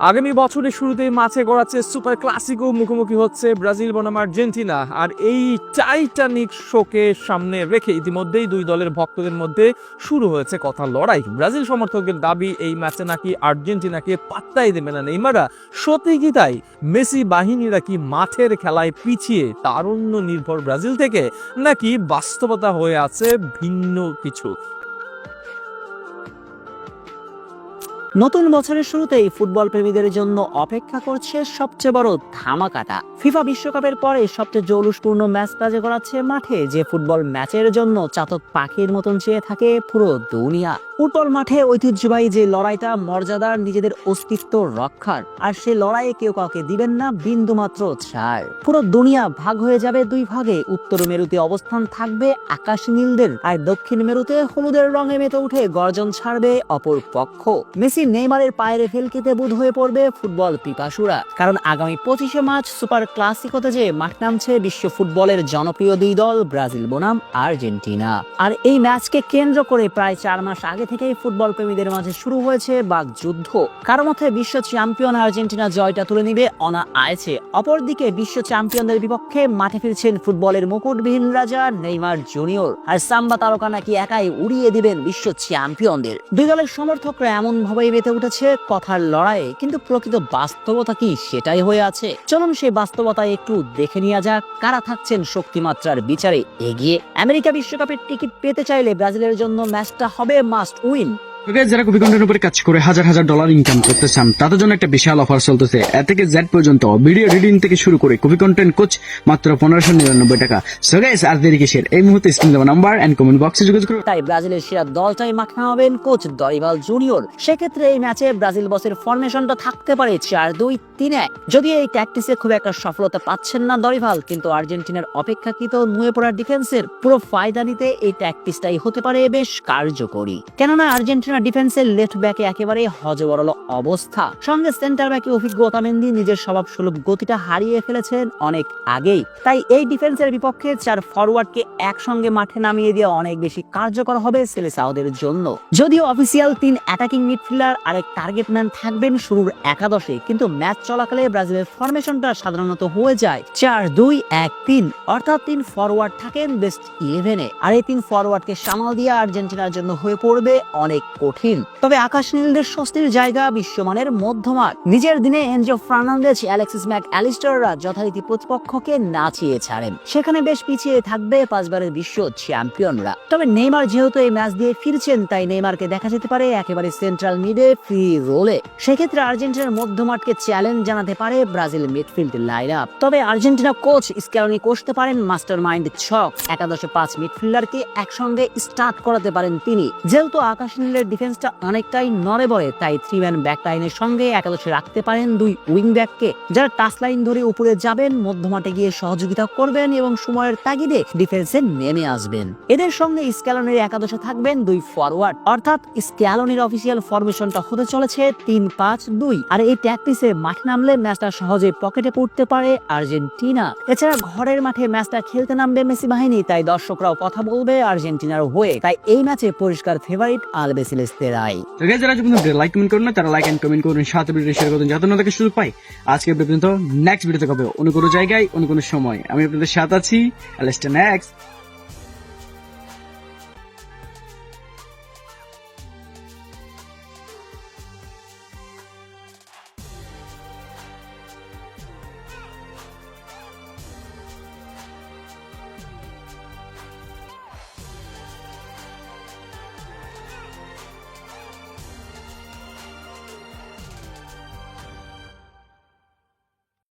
আগামী বছরের শুরুতে মাঠে গড়াচ্ছে সুপার ক্লাসিকো, মুখোমুখি হচ্ছে ব্রাজিল বনাম আর্জেন্টিনা। আর এই টাইটানিক শোকে সামনে রেখে ইতিমধ্যেই দুই দলের ভক্তদের মধ্যে শুরু হয়েছে কথা লড়াই। ব্রাজিল সমর্থকদের দাবি, এই ম্যাচে নাকি আর্জেন্টিনাকে পাত্তাই দেবে না নেইমারা সত্যি কি তাই? মেসি বাহিনীরা কি মাঠের খেলায় পিছিয়ে তারুণ্য নির্ভর ব্রাজিল থেকে? নাকি বাস্তবতা হয়ে আছে ভিন্ন কিছু? নতুন বছরের শুরুতেই ফুটবল প্রেমীদের জন্য অপেক্ষা করছে সবচেয়ে বড় ধামাকাটা। ফিফা বিশ্বকাপের পরে সবচেয়ে জৌলুসপূর্ণ ম্যাচ বাজে করাচ্ছে মাঠে, যে ফুটবল ম্যাচের জন্য চাতক পাখির মতন চেয়ে থাকে পুরো দুনিয়া। ফুটবল মাঠে ঐতিহ্যবাহী যে লড়াইটা, মর্যাদার নিজেদের অস্তিত্ব রক্ষার, আর সে লড়াইয়ে কেউ কাউকে দিবেন না বিন্দু মাত্র ছাড়। পুরো দুনিয়া ভাগ হয়ে যাবে দুই ভাগে, উত্তর মেরুতে অবস্থান থাকবে আকাশ নীলদের, আর দক্ষিণ মেরুতে হলুদের রঙে মেতে উঠে গর্জন ছাড়বে অপর পক্ষ। মেসি নেইমারের পায়ের ফেলকিতে বুধ হয়ে পড়বে ফুটবল পিপাসুরা। কারণ আগামী পঁচিশে মার্চ সুপার ক্লাসিকোতে যে মাঠ নামছে, বিশ্ব ফুটবলের জনপ্রিয় দুই দল, ব্রাজিল বনাম, আর্জেন্টিনা। আর এই ম্যাচকে কেন্দ্র করে প্রায় চার মাস আগে থেকেই ফুটবল প্রেমীদের মাঝে শুরু হয়েছে বাক যুদ্ধ। কারও মতে বিশ্ব চ্যাম্পিয়ন আর্জেন্টিনা জয়টা তুলে নিবে অনা আয়েছে। অপরদিকে বিশ্ব চ্যাম্পিয়নদের বিপক্ষে মাঠে ফিরছেন ফুটবলের মুকুটবিহীন রাজা নেইমার জুনিয়র। আর সাম্বা তারকা নাকি একাই উড়িয়ে দিবেন বিশ্ব চ্যাম্পিয়নদের। দুই দলের সমর্থকরা এমন ভাবেই মেতে উঠেছে কথার লড়াইয়ে, কিন্তু প্রকৃত বাস্তবতা কি সেটাই হয়ে আছে? চলুন সেই বাস্তবতায় একটু দেখে নিয়ে যাক। কারা থাকছেন শক্তিমাত্রার বিচারে? এগিয়ে আমেরিকা বিশ্বকাপের টিকিট পেতে চাইলে ব্রাজিলের জন্য ম্যাচটা হবে মাস্ট উইন। যারা কপি কন্টেন্ট উপরে কাজ করে, হাজার হাজার ডলার ইনকাম করতে চান, তাদের জন্য একটা বিশাল অফার চলতেছে। এ থেকে জেড পর্যন্ত ভিডিও রিডিং থেকে শুরু করে কপি কন্টেন্ট কোচ মাত্র পনেরোশো নিরানব্বই টাকা। সো গাইস আর দেরি কিসের? এই মুহূর্তে স্ক্রিন দেওয়া নাম্বার এন্ড কমেন্ট বক্সে যোগাযোগ করুন। তাই ব্রাজিলের সেরা দলটাই মাঠে হবেন কোচ দরিবাল জুনিয়র সেক্ষেত্রে এই ম্যাচে ব্রাজিল বসের ফরমেশনটা থাকতে পারে চার দুই তিন এক যদিও এই ট্যাকটিসে খুব একটা সফলতা পাচ্ছেন না দরিভাল, কিন্তু আর্জেন্টিনার অপেক্ষাকৃত নুয়ে পড়ার ডিফেন্সের পুরো ফায়দা নিতে এই ট্যাকটিসটাই হতে পারে বেশ কার্যকরী। কেননা আর্জেন্টিনা ডিফেন্সের লেফট ব্যাকে একেবারে হজবরল অবস্থা। সঙ্গে সেন্টার ব্যাকে অভিজ্ঞ ওতামেন্দি নিজের স্বভাব সুলভ গতিটা হারিয়ে ফেলেছেন অনেক আগেই। তাই এই ডিফেন্সের বিপক্ষে চার ফরওয়ার্ডকে একসঙ্গে মাঠে নামিয়ে দেওয়া অনেক বেশি কার্যকর হবে সেলেসাওদের জন্য। যদিও অফিসিয়াল তিন অ্যাটাকিং মিডফিল্ডার আরেক টার্গেট ম্যান থাকবেন শুরুর একাদশে, কিন্তু ম্যাচ চলাকালে ব্রাজিলের ফরমেশনটা সাধারণত হয়ে যায় চার, দুই, এক, তিন। অর্থাৎ তিন ফরওয়ার্ড থাকেন বেস্ট ইলেভেনে। আর এই তিন ফরওয়ার্ডকে সামাল দিয়ে আর্জেন্টিনার জন্য হয়ে পড়বে অনেক কঠিন। তবে আকাশ নীলদের স্বস্তির জায়গা বিশ্বমানের মধ্যমাঠ। নিজের দিনে এনজো ফার্নান্দেজ, অ্যালেক্সিস ম্যাক অ্যালিস্টাররা যথারীতি প্রতিপক্ষকে নাচিয়ে ছাড়েন। সেখানে বেশ পিছিয়ে থাকবে পাঁচবারের বিশ্ব চ্যাম্পিয়নরা। তবে নেইমার যেহেতু এই ম্যাচ দিয়ে ফিরছেন, তাই নেইমারকে দেখা যেতে পারে একেবারে সেন্ট্রাল মিডে ফ্রি রোলে সেক্ষেত্রে আর্জেন্টিনার মধ্যমাঠকে চ্যালেঞ্জ জানাতে পারে ব্রাজিল মিডফিল্ড লাইন আপ তবে আর্জেন্টিনা কোচ স্ক্যালনি কষতে পারেন মাস্টার মাইন্ড ছক। একাদশে পাঁচ মিডফিল্ডারকে একসঙ্গে স্টার্ট করাতে পারেন তিনি। যেহেতু আকাশ নীলের ডিফেন্সটা অনেকটাই নড়ে বড়ে, তাই থ্রি ম্যান ব্যাক লাইনের সঙ্গে একাদশে রাখতে পারেন দুই উইং ব্যাককে যারা টাচ লাইন ধরে উপরে যাবেন, মধ্যমাঠে গিয়ে সহযোগিতা করবেন এবং সময়ের তাগিদে ডিফেন্সে নেমে আসবেন। এদের সঙ্গে স্ক্যালনের একাদশে থাকবেন দুই ফরওয়ার্ড। অর্থাৎ স্ক্যালনের অফিসিয়াল ফরমেশনটা হতে চলেছে তিন পাঁচ দুই। আর এই ট্যাকটিসে মাঠে নামলে ম্যাচটা সহজে পকেটে পড়তে পারে আর্জেন্টিনা। এছাড়া ঘরের মাঠে ম্যাচটা খেলতে নামবে মেসি বাহিনী তাই দর্শকরাও কথা বলবে আর্জেন্টিনার হয়ে। তাই এই ম্যাচে পরিষ্কার ফেভারিট আলবেসিলেস্তেরাই তো guys, যারা লাইক কমেন্ট করুন তারা লাইক এন্ড কমেন্ট করুন সাথে ভিডিও শেয়ার করুন যাতে ওনাদেরকে সুযোগ পাই। আজকে পর্যন্ত নেক্সট ভিডিওতে হবে অন্য কোনো জায়গায় অন্য কোনো সময়। আমি আপনাদের সাথে আছি আলেস্টা নেক্সট